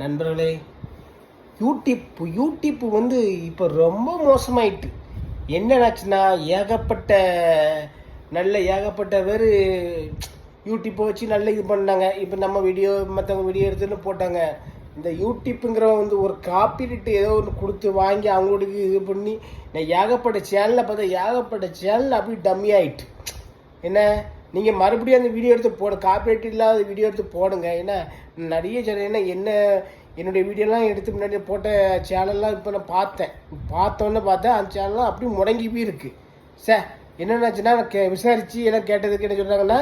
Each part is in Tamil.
நண்பர்களே யூடியூப் யூடியூப் வந்து இப்போ ரொம்ப மோசமாயிட்டு. என்னன்னாச்சுன்னா ஏகப்பட்ட நல்ல ஏகப்பட்ட பேர் யூடியூப்பை வச்சு நல்ல இது பண்ணாங்க. இப்போ நம்ம வீடியோ மற்றவங்க வீடியோ எடுத்துன்னு போட்டாங்க. இந்த யூடியூப்புங்கிறவங்க வந்து ஒரு காப்பீட்டு ஏதோ ஒன்று கொடுத்து வாங்கி அவங்களுக்கு இது பண்ணி நான் ஏகப்பட்ட சேனலில் பார்த்தா ஏகப்பட்ட சேனல் அப்படி டம்மி ஆயிட்டு. என்ன? நீங்கள் மறுபடியும் அந்த வீடியோ எடுத்து போட காப்பிரைட் இல்லாத வீடியோ எடுத்து போடுங்க. ஏன்னா நிறைய சேனல் என்ன என்ன என்னுடைய வீடியோலாம் எடுத்து முன்னாடி போட்ட சேனல்லாம் இப்போ நான் பார்த்தேன். பார்த்தோன்னே பார்த்தேன் அந்த சேனல்லாம் அப்படியே முடங்கி போய் இருக்குது சார் என்னென்னாச்சுன்னா கே விசாரித்து எல்லாம் கேட்டதுக்கு என்ன சொல்கிறாங்கன்னா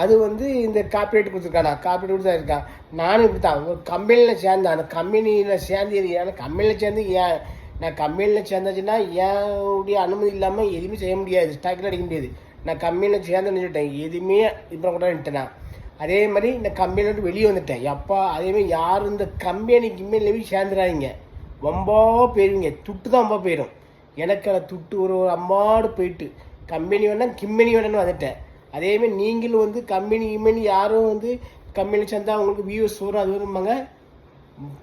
அது வந்து இந்த காப்பிரைட் கொடுத்துருக்கானா? காப்பிரைட் கொடுத்தா இருக்கான் நானும் இப்படி தான் ஒரு கம்பெனியில் சேர்ந்தேன். அந்த கம்பெனியில் சேர்ந்து ஏன்னா கம்பெனியில் சேர்ந்து ஏன் நான் கம்பெனியில் சேர்ந்தாச்சுன்னா என்னுடைய அனுமதி இல்லாமல் எதுவுமே செய்ய முடியாது. ஸ்டாக்கில் அடிக்க முடியாது. நான் கம்பெனியில் சேர்ந்து நின்றுட்டேன். எதுவுமே இப்போ கூட நின்ட்டேன் நான் அதே மாதிரி இந்த கம்பெனியில் விட்டு வெளியே வந்துட்டேன். எப்பா அதேமாதிரி யார் இந்த கம்பெனி கிம்பெனியில் போய் சேர்ந்துடாதீங்க. ரொம்ப போயிருவீங்க. துட்டு தான் ரொம்ப போயிடும் எனக்கு அதை துட்டு ஒரு ஒரு அம்மாடு போயிட்டு கம்பெனி வேணால் கிம்பெனி வேணும்னு வந்துட்டேன். அதேமாதிரி நீங்களும் வந்து கம்பெனி கிம்பெனி யாரும் வந்து கம்பெனியில் சேர்ந்தா அவங்களுக்கு வியூஸ் வரும் அது வரும்பாங்க.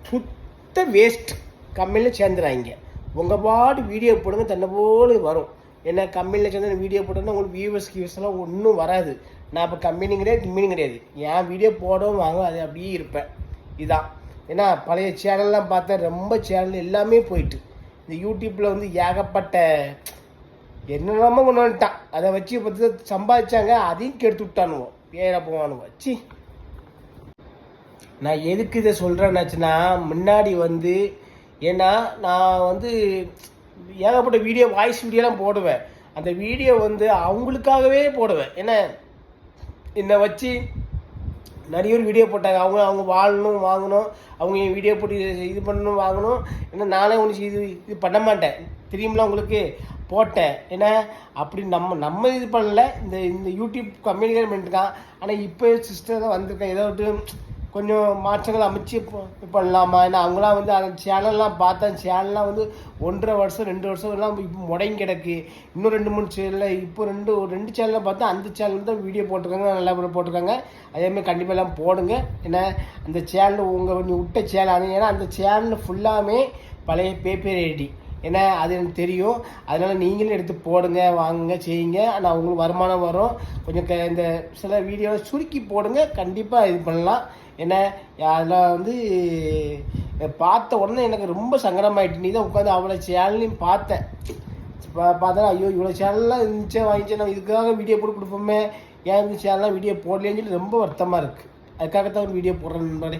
சுத்த வேஸ்ட் கம்பெனியில் சேர்ந்துடாங்க உங்கள் பாட்டு வீடியோ போடுங்க தன்னை போல வரும். ஏன்னா கம்பெனியில் சேர்ந்து வீடியோ போட்டோன்னா உங்களுக்கு வியூவர்ஸ் கியூஸ் ஒன்றும் வராது. நான் இப்போ கம்பெனி கிடையாது கம்பெனி கிடையாது. என் வீடியோ போடவும் வாங்க அது அப்படியே இருப்பேன். இதான். ஏன்னா பழைய சேனல்லாம் பார்த்தா ரொம்ப சேனல் எல்லாமே போயிட்டு. இந்த யூடியூப்பில் வந்து ஏகப்பட்ட என்னெல்லாமோ கொண்டு வந்துட்டான். அதை வச்சு பார்த்து சம்பாதிச்சாங்க அதையும் கெடுத்து விட்டானுவோம் பேர போவானுவோம் சி நான் எதுக்கு இதை சொல்கிறேன்னாச்சுன்னா முன்னாடி வந்து ஏன்னா நான் வந்து ஏகப்பட்ட வீடியோ வாய்ஸ் வீடியோலாம் போடுவேன். அந்த வீடியோ வந்து அவங்களுக்காகவே போடுவேன். ஏன்னா என்னை வச்சு நிறைய பேர் வீடியோ போட்டாங்க. அவங்க அவங்க வாழணும் வாங்கணும். அவங்க என் வீடியோ போட்டு இது- பண்ணணும் வாங்கணும். ஏன்னா நானே ஒன்று இது இது பண்ண மாட்டேன். தெரியுமில உங்களுக்கு? போட்டேன். ஏன்னா அப்படி நம்ம நம்ம இது பண்ணல. இந்த இந்த யூடியூப் கம்யூனிகேட் பண்ணிட்டுருக்கான் ஆனால் இப்போ சிஸ்டர் தான் வந்திருக்கேன். ஏதோ ஒரு கொஞ்சம் மாற்றங்கள் அமைச்சு இது பண்ணலாமா? ஏன்னா அவங்களாம் வந்து அந்த சேனல்லாம் பார்த்தா சேனல்லாம் வந்து ஒன்றரை வருஷம் ரெண்டு வருஷம் எல்லாம் இப்போ முடங்கி கிடக்கு. இன்னும் ரெண்டு மூணு சேனலில் இப்போ ரெண்டு ஒரு ரெண்டு சேனலில் பார்த்தா அந்த சேனல் தான் வீடியோ போட்டிருக்காங்க நல்லா போட்டிருக்காங்க. அதேமாதிரி கண்டிப்பாக எல்லாம் போடுங்க. ஏன்னா அந்த சேனல் உங்கள் கொஞ்சம் விட்ட சேனல் ஏன்னா அந்த சேனல் ஃபுல்லாமே பழைய பேப்பர் ஐடி ஏன்னா அது எனக்கு தெரியும். அதனால் நீங்களும் எடுத்து போடுங்க வாங்குங்க செய்யுங்க. ஆனால் உங்களுக்கு வருமானம் வரும். கொஞ்சம் க இந்த சில வீடியோவை சுருக்கி போடுங்க. கண்டிப்பாக இது பண்ணலாம். என்ன அதில் வந்து பார்த்த உடனே எனக்கு ரொம்ப சங்கடமாயிட்டு நீ தான் உட்காந்து அவ்வளோ சேனலையும் பார்த்தேன். பா- பார்த்தா ஐயோ இவ்வளோ சேனல்லாம் இருந்துச்சே வாங்கிச்சே நம்ம இதுக்காக வீடியோ போட்டு கொடுப்போமே. ஏன் இந்த சேனல்லாம் வீடியோ போடலேன்னு சொல்லி ரொம்ப வருத்தமாக இருக்குது அதுக்காகத்தான் ஒரு வீடியோ போடுறேன் நண்பரே.